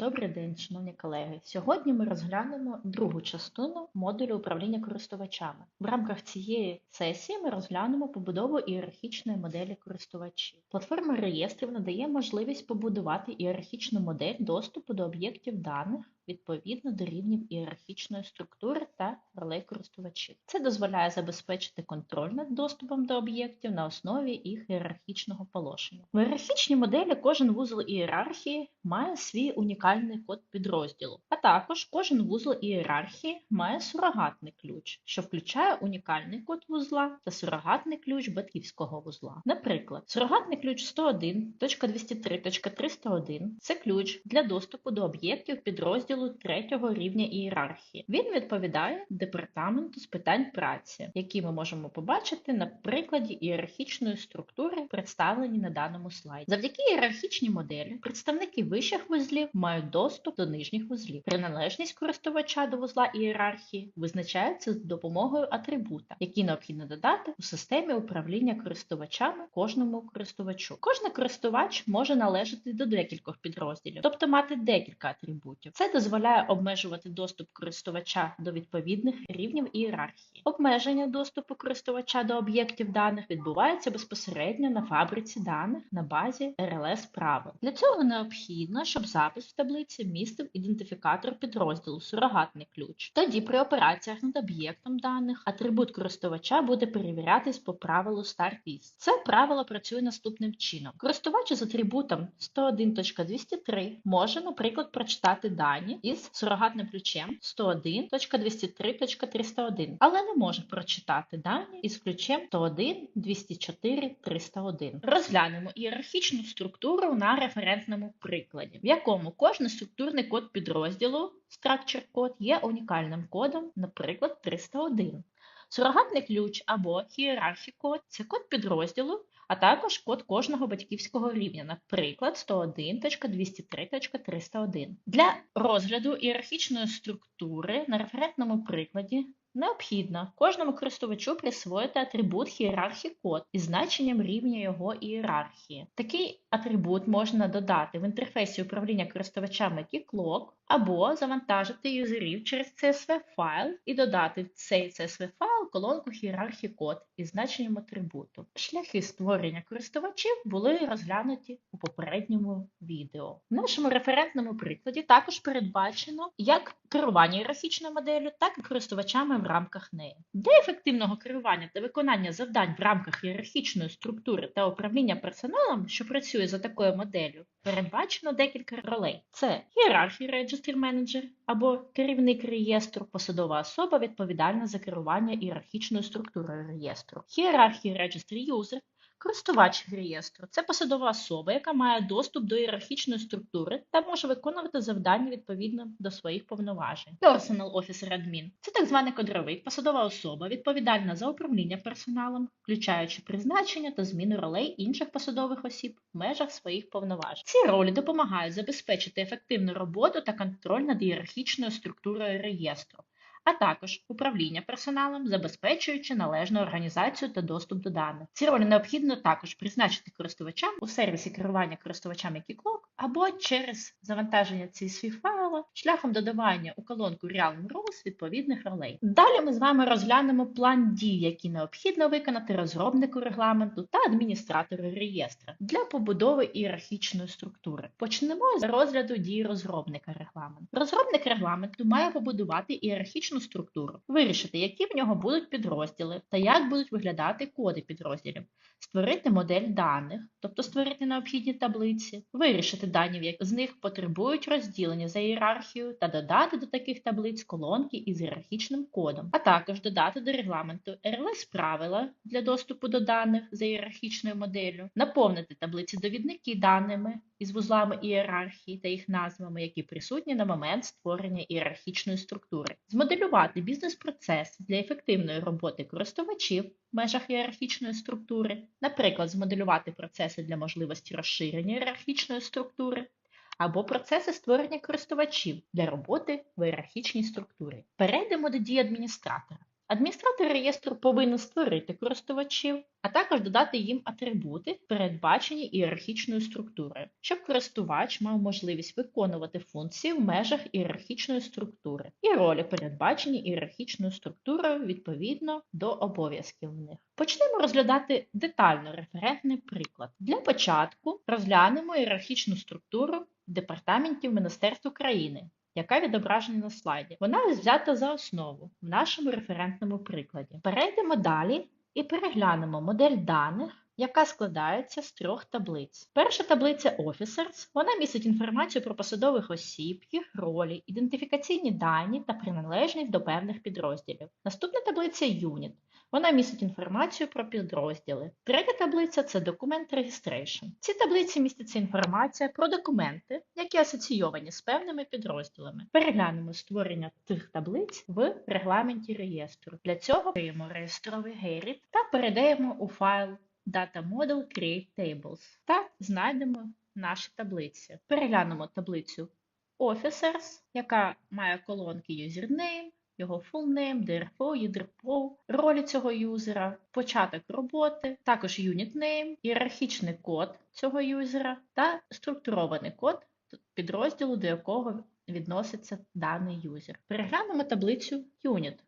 Добрий день, шановні колеги. Сьогодні ми розглянемо другу частину модулю управління користувачами. В рамках цієї сесії ми розглянемо побудову ієрархічної моделі користувачів. Платформа реєстрів надає можливість побудувати ієрархічну модель доступу до об'єктів даних відповідно до рівнів ієрархічної структури та ролей користувачів. Це дозволяє забезпечити контроль над доступом до об'єктів на основі їх ієрархічного положення. В ієрархічній моделі кожен вузол ієрархії має свій унікальний код підрозділу, а також кожен вузол ієрархії має сурогатний ключ, що включає унікальний код вузла та сурогатний ключ батьківського вузла. Наприклад, сурогатний ключ 101.23.301 це ключ для доступу до об'єктів підрозділу третього рівня ієрархії. Він відповідає департаменту з питань праці, які ми можемо побачити на прикладі ієрархічної структури, представлені на даному слайді. Завдяки ієрархічній моделі представники вищих вузлів мають доступ до нижніх вузлів. Приналежність користувача до вузла ієрархії визначається з допомогою атрибута, який необхідно додати у системі управління користувачами кожному користувачу. Кожний користувач може належати до декількох підрозділів, тобто мати декілька атрибутів. Це дозволяє обмежувати доступ користувача до відповідних рівнів ієрархії. Обмеження доступу користувача до об'єктів даних відбувається безпосередньо на фабриці даних на базі RLS правил. Для цього необхідно, щоб запис в таблиці містив ідентифікатор підрозділу сурогатний ключ. Тоді при операціях над об'єктом даних атрибут користувача буде перевірятись по правилу StartIs. Це правило працює наступним чином. Користувач з атрибутом 101.203 може, наприклад, прочитати дані із сурогатним ключем 101.203.301, але не може прочитати дані із ключем 101.204.301. Розглянемо ієрархічну структуру на референтному прикладі, в якому кожен структурний код підрозділу structure код є унікальним кодом, наприклад, 301. Сурогатний ключ або hierarchy код це код підрозділу, а також код кожного батьківського рівня, наприклад, 101.203.301. Для розгляду ієрархічної структури на референтному прикладі необхідно кожному користувачу присвоїти атрибут hierarchy код із значенням рівня його ієрархії. Такий атрибут можна додати в інтерфейсі управління користувачами KeyClock, або завантажити юзерів через CSV файл і додати в цей CSV файл колонку hierarchy код із значенням атрибуту. Шляхи створення користувачів були розглянуті у попередньому відео. В нашому референтному прикладі також передбачено як керування ієрархічною моделлю, так і користувачами в рамках неї. Для ефективного керування та виконання завдань в рамках ієрархічної структури та управління персоналом, що працює за такою моделлю, передбачено декілька ролей: це ієрархія Register Manager або керівник реєстру, посадова особа відповідальна за керування ієрархічною структурою реєстру, Hierarchy Register User Користувач реєстру це посадова особа, яка має доступ до ієрархічної структури та може виконувати завдання відповідно до своїх повноважень. Personal Officer Admin – це так званий кадровик, посадова особа, відповідальна за управління персоналом, включаючи призначення та зміну ролей інших посадових осіб в межах своїх повноважень. Ці ролі допомагають забезпечити ефективну роботу та контроль над ієрархічною структурою реєстру а також управління персоналом, забезпечуючи належну організацію та доступ до даних. Ці ролі необхідно також призначити користувачам у сервісі керування користувачами KeyClock або через завантаження CSV файла шляхом додавання у колонку Realm Rules відповідних ролей. Далі ми з вами розглянемо план дій, які необхідно виконати розробнику регламенту та адміністратору реєстра для побудови ієрархічної структури. Почнемо з розгляду дій розробника регламенту. Розробник регламенту має побудувати ієрархічну структуру, вирішити, які в нього будуть підрозділи та як будуть виглядати коди підрозділів, створити модель даних, тобто створити необхідні таблиці, вирішити дані, які з них потребують розділення за ієрархією та додати до таких таблиць колонки із ієрархічним кодом, а також додати до регламенту RLS правила для доступу до даних за ієрархічною моделлю, наповнити таблиці довідники даними із вузлами ієрархії та їх назвами, які присутні на момент створення ієрархічної структури, змоделювати бізнес-процес для ефективної роботи користувачів в межах ієрархічної структури, наприклад, змоделювати процеси для можливості розширення ієрархічної структури. Або процеси створення користувачів для роботи в ієрархічній структурі. Перейдемо до дії адміністратора. Адміністратор реєстру повинен створити користувачів, а також додати їм атрибути, передбачені ієрархічною структурою, щоб користувач мав можливість виконувати функції в межах ієрархічної структури і ролі, передбачені ієрархічною структурою відповідно до обов'язків в них. Почнемо розглядати детально референтний приклад. Для початку розглянемо ієрархічну структуру департаментів Міністерств України яка відображена на слайді. Вона взята за основу в нашому референтному прикладі. Перейдемо далі і переглянемо модель даних. Яка складається з трьох таблиць. Перша таблиця Officers. Вона містить інформацію про посадових осіб, їх ролі, ідентифікаційні дані та приналежність до певних підрозділів. Наступна таблиця Unit. Вона містить інформацію про підрозділи. Третя таблиця це документ Registration. В цій таблиці міститься інформація про документи, які асоційовані з певними підрозділами. Переглянемо створення тих таблиць в регламенті реєстру. Для цього відкриємо реєстровий гейріт та передаємо у файл Data Model Create Tables та знайдемо наші таблиці. Переглянемо таблицю Officers, яка має колонки Username, його full name, DRPO, UDRPO, ролі цього юзера, початок роботи, також unit name, ієрархічний код цього юзера та структурований код підрозділу, до якого відноситься даний юзер. Переглянемо таблицю Unit.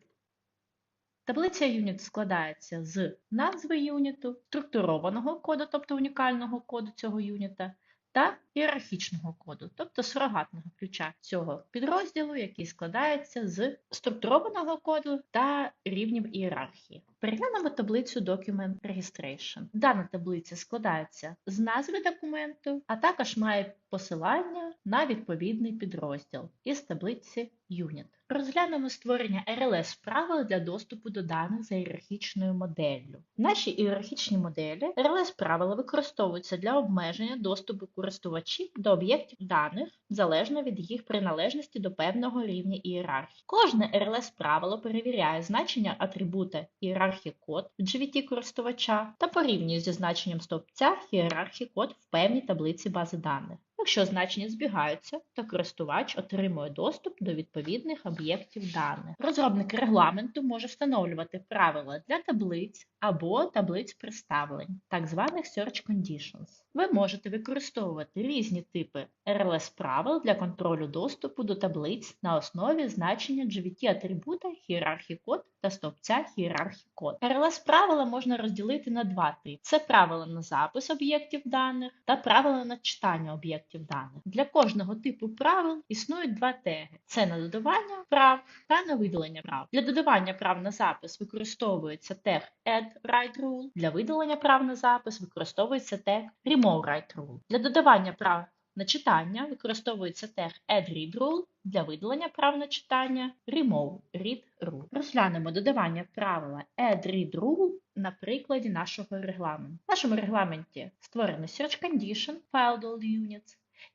Таблиця Unit складається з назви юніту, структурованого коду, тобто унікального коду цього юніта, та ієрархічного коду, тобто сурогатного ключа цього підрозділу, який складається з структурованого коду та рівнів ієрархії. Переглянемо таблицю Document Registration. Дана таблиця складається з назви документу, а також має посилання на відповідний підрозділ із таблиці Unit. Розглянемо створення RLS правил для доступу до даних за ієрархічною моделлю. В нашій ієрархічній моделі RLS правила використовуються для обмеження доступу користувачів до об'єктів даних залежно від їх приналежності до певного рівня ієрархії. Кожне RLS правило перевіряє значення атрибута ієрархії код в GVT користувача та порівнює зі значенням стовпця ієрархії код в певній таблиці бази даних. Якщо значення збігаються, то користувач отримує доступ до відповідних об'єктів даних. Розробник регламенту може встановлювати правила для таблиць або таблиць представлень, так званих Search Conditions. Ви можете використовувати різні типи RLS правил для контролю доступу до таблиць на основі значення GVT-атрибута хієрархії код та стовпця хієрархії код. RLS правила можна розділити на два типи: це правила на запис об'єктів даних та правила на читання об'єктів даних. Для кожного типу правил існують два теги: це на додавання прав та на видалення прав. Для додавання прав на запис використовується тег Add Write Rule, для видалення прав на запис використовується тег Remove Write Rule. Для додавання прав на читання використовується тег add-read-rule для видалення прав на читання remove read rule. Розглянемо додавання правила add-read-rule на прикладі нашого регламенту. В нашому регламенті створений search condition filed all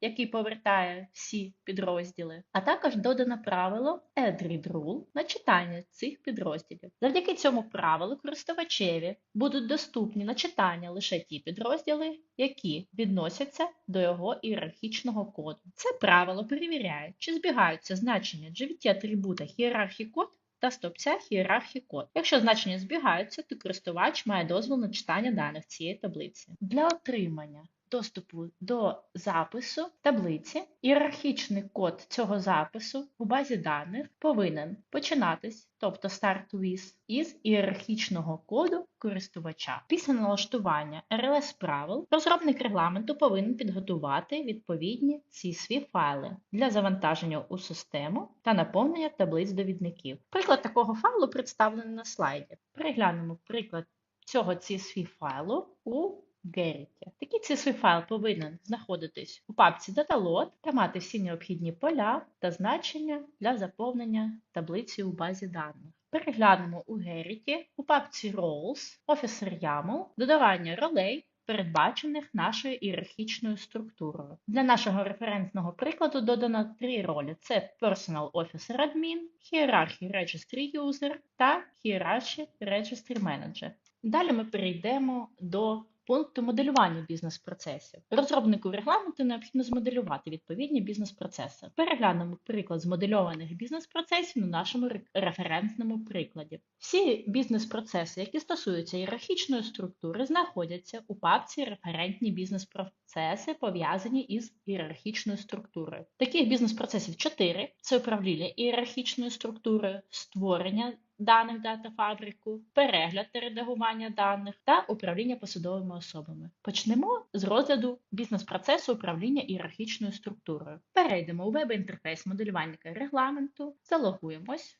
який повертає всі підрозділи, а також додано правило add-read-rule на читання цих підрозділів. Завдяки цьому правилу користувачеві будуть доступні на читання лише ті підрозділи, які відносяться до його ієрархічного коду. Це правило перевіряє, чи збігаються значення GVT-атрибута хієрархії код та стовпця хієрархії код. Якщо значення збігаються, то користувач має дозвіл на читання даних цієї таблиці. Для отримання доступу до запису таблиці. Ієрархічний код цього запису у базі даних повинен починатись, тобто start with, із ієрархічного коду користувача. Після налаштування RLS правил розробник регламенту повинен підготувати відповідні CSV файли для завантаження у систему та наповнення таблиць довідників. Приклад такого файлу представлений на слайді. Переглянемо приклад цього CSV файлу у Gerrit. Такий CSV файл повинен знаходитись у папці DataLoad та мати всі необхідні поля та значення для заповнення таблиці у базі даних. Переглянемо у Gerrit у папці Roles, Officer YAML, додавання ролей, передбачених нашою ієрархічною структурою. Для нашого референтного прикладу додано три ролі: це Personal Officer Admin, Hierarchy Registry User та Hierarchy Registry Manager. Далі ми перейдемо до пункту моделювання бізнес-процесів. Розробнику регламенту необхідно змоделювати відповідні бізнес-процеси. Переглянемо приклад змодельованих бізнес-процесів на нашому ре- референтному прикладі. Всі бізнес-процеси, які стосуються ієрархічної структури, знаходяться у папці Референтні бізнес-процеси, пов'язані із ієрархічною структурою. Таких бізнес-процесів чотири: це управління ієрархічною структурою, створення даних дата-фабрику, перегляд та редагування даних та управління посадовими особами. Почнемо з розгляду бізнес-процесу управління ієрархічною структурою. Перейдемо у веб-інтерфейс моделювальника регламенту, залогуємось.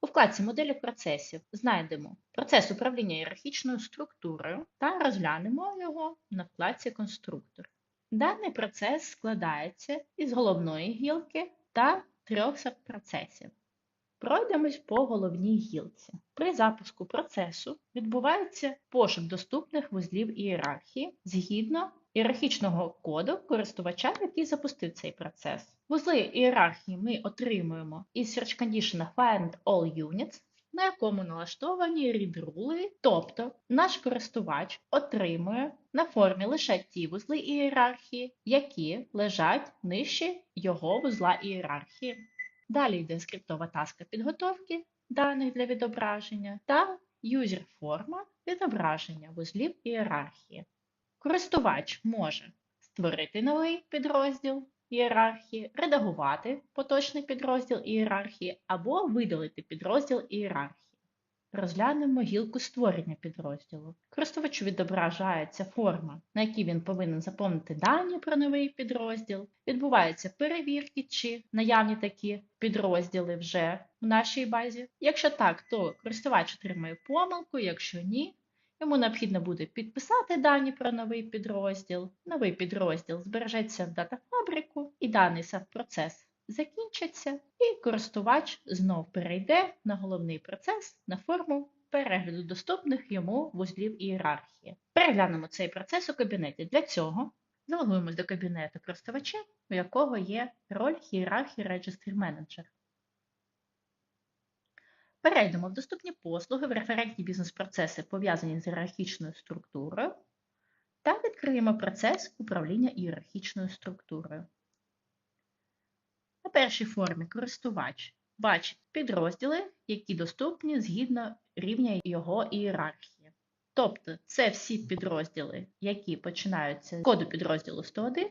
У вкладці моделі процесів знайдемо процес управління ієрархічною структурою та розглянемо його на вкладці Конструктор. Даний процес складається із головної гілки та трьох сабпроцесів. Пройдемось по головній гілці. При запуску процесу відбувається пошук доступних вузлів ієрархії згідно ієрархічного коду користувача, який запустив цей процес. Вузли ієрархії ми отримуємо із Search Condition Find All Units, на якому налаштовані read-рули, тобто наш користувач отримує на формі лише ті вузли ієрархії, які лежать нижче його вузла ієрархії. Далі йде скриптова таска підготовки даних для відображення та юзер-форма відображення вузлів ієрархії. Користувач може створити новий підрозділ ієрархії, редагувати поточний підрозділ ієрархії або видалити підрозділ ієрархії. Розглянемо гілку створення підрозділу. Користувачу відображається форма, на якій він повинен заповнити дані про новий підрозділ. Відбуваються перевірки, чи наявні такі підрозділи вже в нашій базі. Якщо так, то користувач отримає помилку, якщо ні, йому необхідно буде підписати дані про новий підрозділ. Новий підрозділ збережеться в датафабрику, і даний процес закінчиться, і користувач знов перейде на головний процес на форму перегляду доступних йому вузлів ієрархії. Переглянемо цей процес у кабінеті. Для цього залогуємось до кабінету користувача, у якого є роль ієрархії Registry Manager. Перейдемо в доступні послуги в референтні бізнес-процеси, пов'язані з ієрархічною структурою, та відкриємо процес управління ієрархічною структурою. На першій формі користувач бачить підрозділи, які доступні згідно рівня його ієрархії. Тобто це всі підрозділи, які починаються з коду підрозділу 101,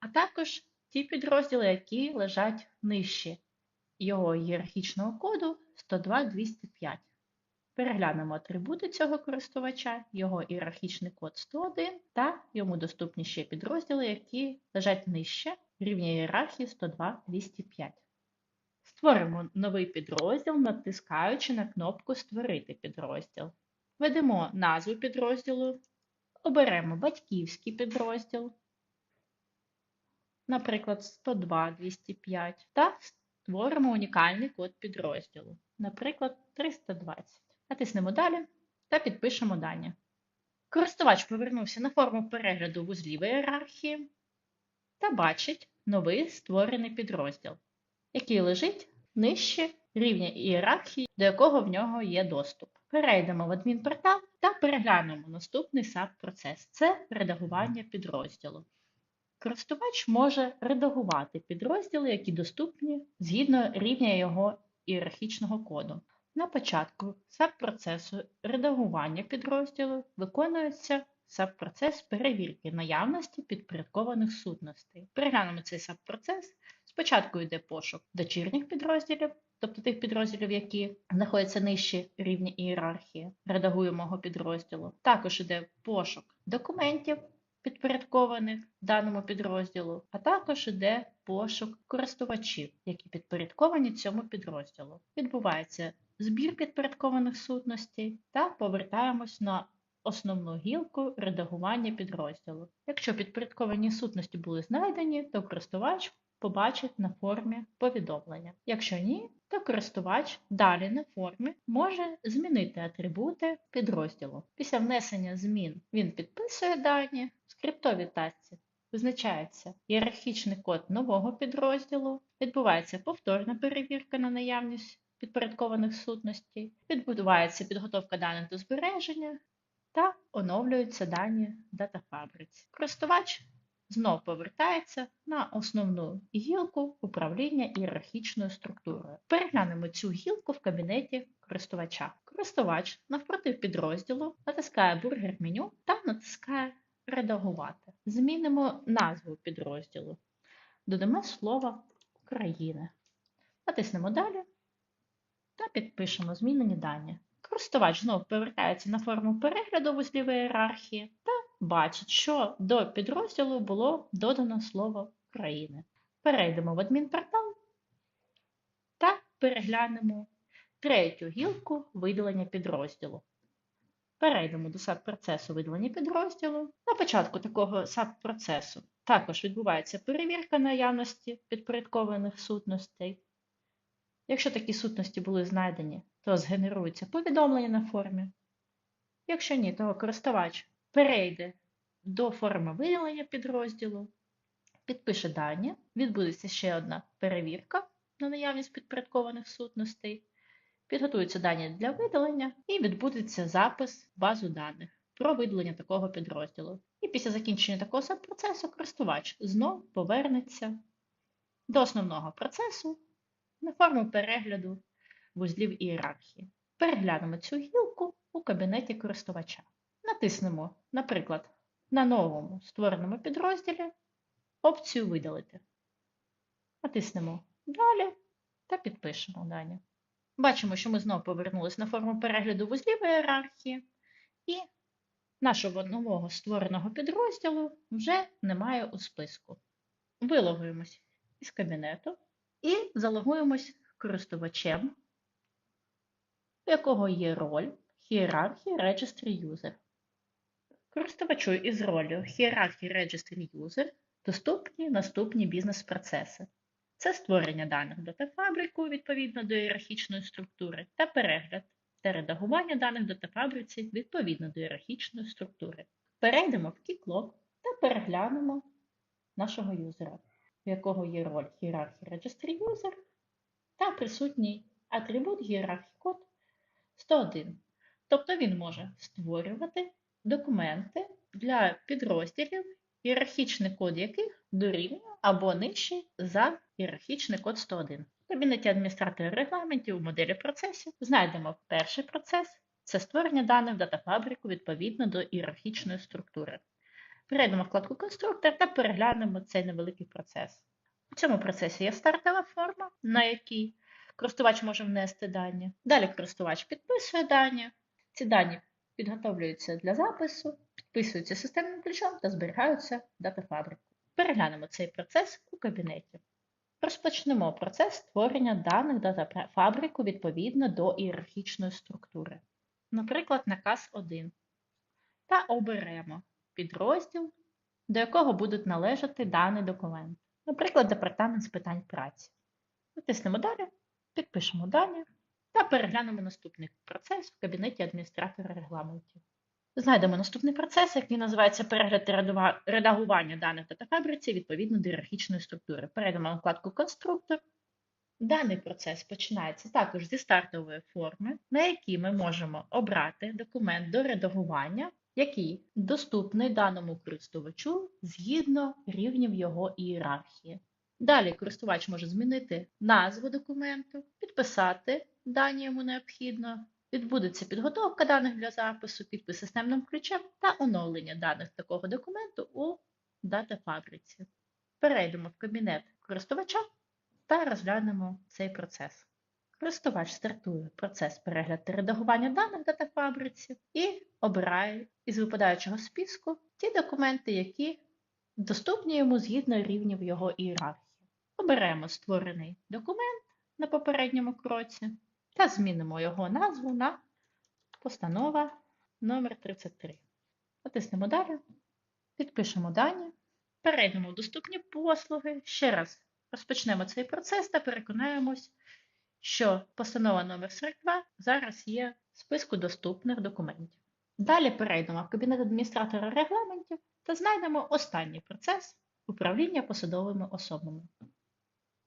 а також ті підрозділи, які лежать нижче його ієрархічного коду 102.205. Переглянемо атрибути цього користувача, його ієрархічний код 101 та йому доступні ще підрозділи, які лежать нижче рівня ієрархії 102.205. Створимо новий підрозділ, натискаючи на кнопку Створити підрозділ. Введемо назву підрозділу, оберемо батьківський підрозділ, наприклад, 102.205, та створимо унікальний код підрозділу, наприклад, 320. Натиснемо Далі та підпишемо дані. Користувач повернувся на форму перегляду вузлів ієрархії та бачить новий створений підрозділ, який лежить нижче рівня ієрархії, до якого в нього є доступ. Перейдемо в адмінпортал та переглянемо наступний SAP-процес це редагування підрозділу. Користувач може редагувати підрозділи, які доступні згідно рівня його ієрархічного коду. На початку SAP-процесу редагування підрозділу виконується SAP-процес перевірки наявності підпорядкованих сутностей. Переглянемо цей SAP-процес. Спочатку йде пошук дочірніх підрозділів, тобто тих підрозділів, які знаходяться нижче рівня ієрархії редагуємого підрозділу. Також йде пошук документів, підпорядкованих даному підрозділу, а також йде пошук користувачів, які підпорядковані цьому підрозділу. Відбувається збір підпорядкованих сутностей та повертаємось на основну гілку редагування підрозділу. Якщо підпорядковані сутності були знайдені, то користувач побачить на формі повідомлення. Якщо ні, то користувач далі на формі може змінити атрибути підрозділу. Після внесення змін він підписує дані в скриптовій тасці. Визначається ієрархічний код нового підрозділу, відбувається повторна перевірка на наявність підпорядкованих сутностей, відбувається підготовка даних до збереження та оновлюються дані датафабриці. Користувач знов повертається на основну гілку управління ієрархічною структурою. Переглянемо цю гілку в кабінеті користувача. Користувач навпроти підрозділу натискає бургер меню та натискає Редагувати. Змінимо назву підрозділу. Додамо слово Україна. Натиснемо Далі та підпишемо змінені дані. Користувач знову повертається на форму перегляду вузлів ієрархії та бачить, що до підрозділу було додано слово України. Перейдемо в адмінпортал та переглянемо третю гілку виділення підрозділу. Перейдемо до SAP-процесу виділення підрозділу. На початку такого SAP-процесу також відбувається перевірка наявності підпорядкованих сутностей. Якщо такі сутності були знайдені, то згенерується повідомлення на формі. Якщо ні, то користувач перейде до форми виділення підрозділу, підпише дані, відбудеться ще одна перевірка на наявність підпорядкованих сутностей, підготуються дані для видалення і відбудеться запис в базу даних про видалення такого підрозділу. І після закінчення такого процесу користувач знов повернеться до основного процесу на форму перегляду вузлів ієрархії. Переглянемо цю гілку у кабінеті користувача. Натиснемо, наприклад, на новому створеному підрозділі опцію Видалити. Натиснемо Далі та підпишемо дані. Бачимо, що ми знову повернулися на форму перегляду вузлів ієрархії, і нашого нового створеного підрозділу вже немає у списку. Вилогуємось із кабінету і залогуємось користувачем, у якого є роль Hierarchy Registry User. Користувачу із ролью Hierarchy Registry User доступні наступні бізнес-процеси. Це створення даних в датафабрику відповідно до ієрархічної структури та перегляд та редагування даних датафабриці відповідно до ієрархічної структури. Перейдемо в Keycloak та переглянемо нашого юзера, в якого є роль Hierarchy Registry User та присутній атрибут Hierarchy Code 101. Тобто він може створювати документи для підрозділів, ієрархічний код яких дорівнює або нижчий за ієрархічний код 101. В кабінеті адміністратора регламентів у моделі процесів знайдемо перший процес це створення даних в датафабрику відповідно до ієрархічної структури. Перейдемо вкладку Конструктор та переглянемо цей невеликий процес. У цьому процесі є стартова форма, на якій користувач може внести дані. Далі користувач підписує дані. Ці дані підготовлюються для запису, підписуються системним ключом та зберігаються в датафабрику. Переглянемо цей процес у кабінеті. Розпочнемо процес створення даних датафабрику відповідно до ієрархічної структури. Наприклад, наказ 1. Та оберемо підрозділ, до якого будуть належати даний документ. Наприклад, департамент з питань праці. Натиснемо далі, підпишемо дані та переглянемо наступний процес в кабінеті адміністратора регламентів. Знайдемо наступний процес, який називається перегляд редагування даних датафабриці відповідно до ієрархічної структури. Перейдемо на вкладку Конструктор. Даний процес починається також зі стартової форми, на якій ми можемо обрати документ до редагування, який доступний даному користувачу згідно рівнів його ієрархії. Далі користувач може змінити назву документу, підписати дані йому необхідно, відбудеться підготовка даних для запису, підпис системним ключем та оновлення даних такого документу у датафабриці. Перейдемо в кабінет користувача та розглянемо цей процес. Користувач стартує процес перегляду та редагування даних в датафабриці і обирає із випадаючого списку ті документи, які доступні йому згідно рівнів його ієрархії. Оберемо створений документ на попередньому кроці та змінимо його назву на постанова номер 33 Натиснемо далі, підпишемо дані, перейдемо в доступні послуги. Ще раз розпочнемо цей процес та переконаємось, що постанова номер 42 зараз є в списку доступних документів. Далі перейдемо в кабінет адміністратора регламентів та знайдемо останній процес управління посадовими особами.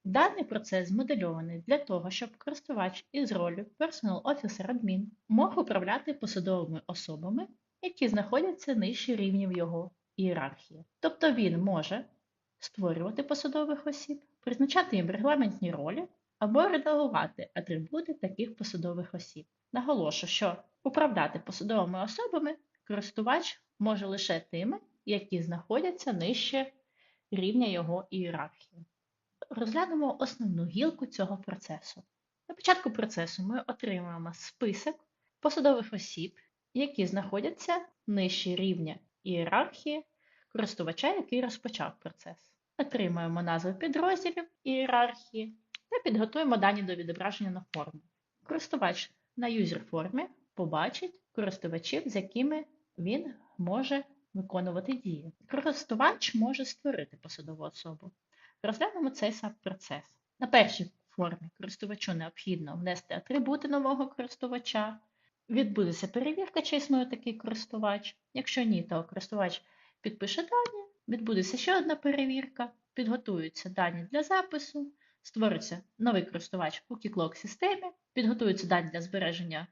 Даний процес змодельований для того, щоб користувач із ролью Personal Officer Admin мог управляти посадовими особами які знаходяться нижче рівнів його ієрархії. Тобто він може створювати посадових осіб, призначати їм регламентні ролі або редагувати атрибути таких посадових осіб. Наголошу, що управляти посадовими особами користувач може лише тими, які знаходяться нижче рівня його ієрархії. Розглянемо основну гілку цього процесу. На початку процесу ми отримуємо список посадових осіб, які знаходяться нижче рівня ієрархії користувача, який розпочав процес. Отримуємо назви підрозділів ієрархії та підготуємо дані до відображення на формі. Користувач на юзер-формі побачить користувачів, з якими він може виконувати дії. Користувач може створити посадову особу. Розглянемо цей сам процес. На першій формі користувачу необхідно внести атрибути нового користувача. Відбудеться перевірка, чи існує такий користувач. Якщо ні, то користувач підпише дані, відбудеться ще одна перевірка, підготуються дані для запису, створиться новий користувач у Keycloak системі, підготуються дані для збереження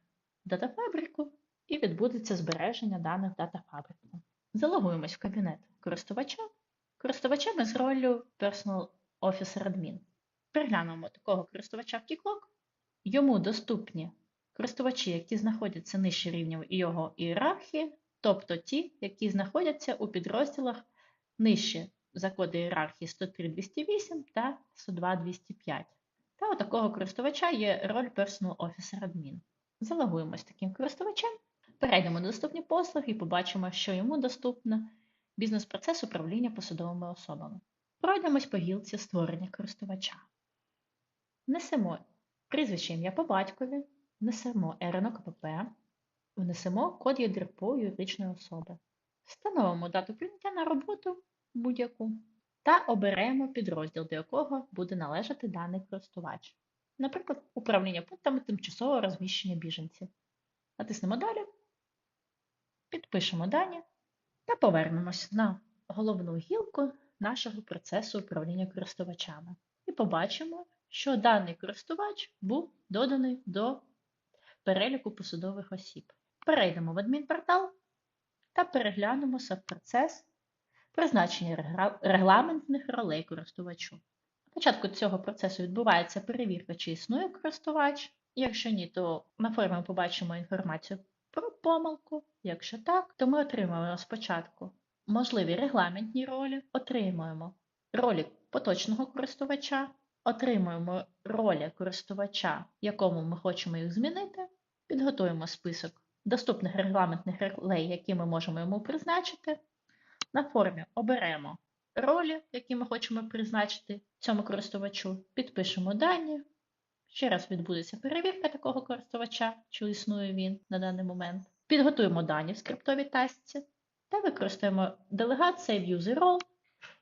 датафабрику і відбудеться збереження даних датафабрику. Залогуємось в кабінет користувача. Користувачами з роллю Personal Officer Admin. Переглянемо такого користувача в Keycloak. Йому доступні користувачі, які знаходяться нижче рівня його ієрархії, тобто ті, які знаходяться у підрозділах нижче за коди ієрархії 103.208 та 102.205. Та у такого користувача є роль Personal Officer Admin. Залогуємось таким користувачем, перейдемо до доступні послуги і побачимо, що йому доступно бізнес-процес управління посадовими особами. Пройдемось по гілці створення користувача. Внесемо прізвище ім'я по батькові, внесемо РНО КПП, внесемо код ЄДРПО юридичної особи. Встановимо дату прийняття на роботу будь-яку та оберемо підрозділ, до якого буде належати даний користувач. Наприклад, управління пунктами тимчасового розміщення біженців. Натиснемо Далі, підпишемо дані та повернемось на головну гілку нашого процесу управління користувачами. І побачимо, що даний користувач був доданий до переліку посадових осіб. Перейдемо в адмінпортал та переглянемо процес призначення регламентних ролей користувачу. На початку цього процесу відбувається перевірка, чи існує користувач. Якщо ні, то на формі ми побачимо інформацію про помилку. Якщо так, то ми отримуємо спочатку можливі регламентні ролі, отримуємо ролі поточного користувача, отримуємо ролі користувача, якому ми хочемо їх змінити, підготуємо список доступних регламентних ролей, які ми можемо йому призначити. На формі оберемо ролі, які ми хочемо призначити цьому користувачу, підпишемо дані. Ще раз відбудеться перевірка такого користувача, чи існує він на даний момент. Підготуємо дані в скриптовій тасці та використаємо делегат Save User Role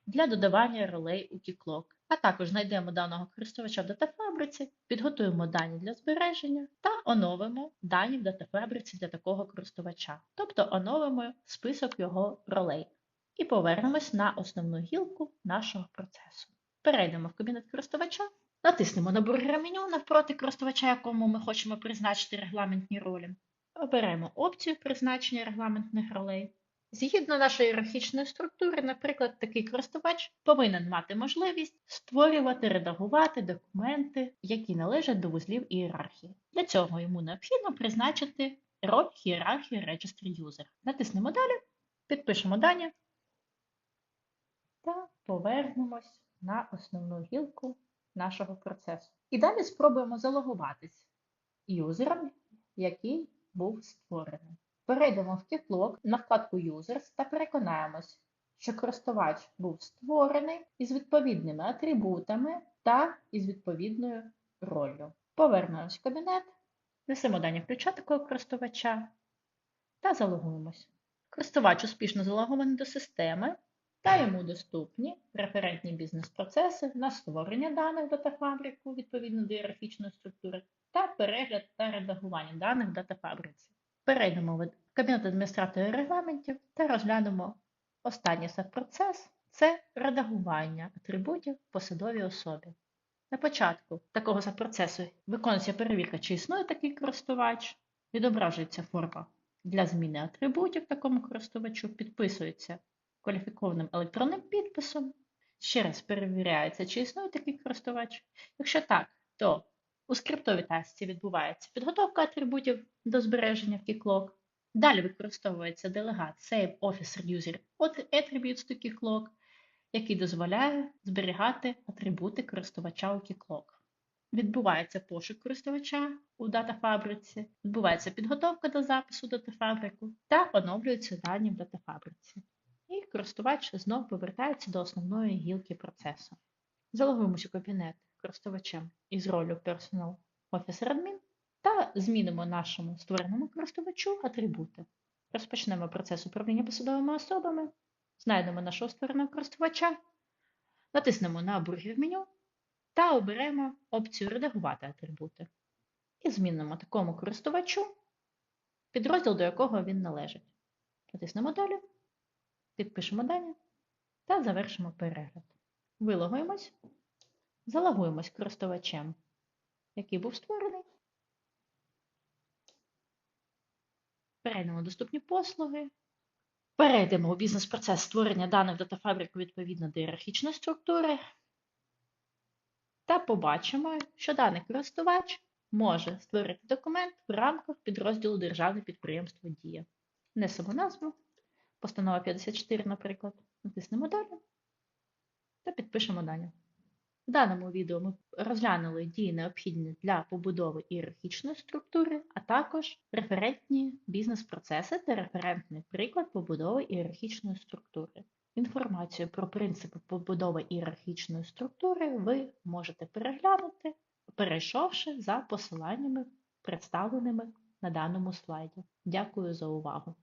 для додавання ролей у Keycloak. А також знайдемо даного користувача в датафабриці, підготуємо дані для збереження та оновимо дані в датафабриці для такого користувача, тобто оновимо список його ролей. І повернемось на основну гілку нашого процесу. Перейдемо в кабінет користувача, натиснемо на бургер меню навпроти користувача, якому ми хочемо призначити регламентні ролі. Оберемо опцію призначення регламентних ролей. Згідно нашої ієрархічної структури, наприклад, такий користувач повинен мати можливість створювати, редагувати документи, які належать до вузлів ієрархії. Для цього йому необхідно призначити роль ієрархії Register User. Натиснемо далі, підпишемо дані та повернемось на основну гілку нашого процесу. І далі спробуємо залогуватись юзером, який був створений. Перейдемо в Keycloak на вкладку Users та переконаємось, що користувач був створений із відповідними атрибутами та із відповідною роллю. Повернемось в кабінет, несемо дані ключа такого користувача та залогуємось. Користувач успішно залогований до системи та йому доступні референтні бізнес-процеси на створення даних в датафабрику відповідно до ієрархічної структури та перегляд та редагування даних в датафабриці. Перейдемо в кабінет адміністратора регламентів та розглянемо останній процес це редагування атрибутів посадовій особі. На початку такого процесу виконується перевірка, чи існує такий користувач, відображується форма Для зміни атрибутів такому користувачу підписується кваліфікованим електронним підписом. Ще раз перевіряється, чи існує такий користувач. Якщо так, то у скриптовій тасці відбувається підготовка атрибутів до збереження в KeyClock. Далі використовується делегат Save Officer User Attributes to KeyClock, який дозволяє зберігати атрибути користувача у KeyClock. Відбувається пошук користувача у датафабриці, відбувається підготовка до запису датафабрику та оновлюються дані в датафабриці. Користувач знов повертається до основної гілки процесу. Залогуємось у кабінет користувачем із ролю Personal Officer Admin та змінимо нашому створеному користувачу атрибути. Розпочнемо процес управління посадовими особами, знайдемо нашого створеного користувача, натиснемо на бургер меню та оберемо опцію Редагувати атрибути. І змінимо такому користувачу підрозділ, до якого він належить. Натиснемо Далі, підпишемо дані та завершимо перегляд. Вилогуємось, залогуємось користувачем, який був створений. Перейдемо доступні послуги. Перейдемо у бізнес-процес створення даних датафабрику відповідно до ієрархічної структури. Та побачимо, що даний користувач може створити документ в рамках підрозділу Державне підприємство Дія. Внесемо назву, постанова 54, наприклад, натиснемо далі та підпишемо дані. В даному відео ми розглянули дії необхідні для побудови ієрархічної структури, а також референтні бізнес-процеси та референтний приклад побудови ієрархічної структури. Інформацію про принципи побудови ієрархічної структури ви можете переглянути, перейшовши за посиланнями, представленими на даному слайді. Дякую за увагу!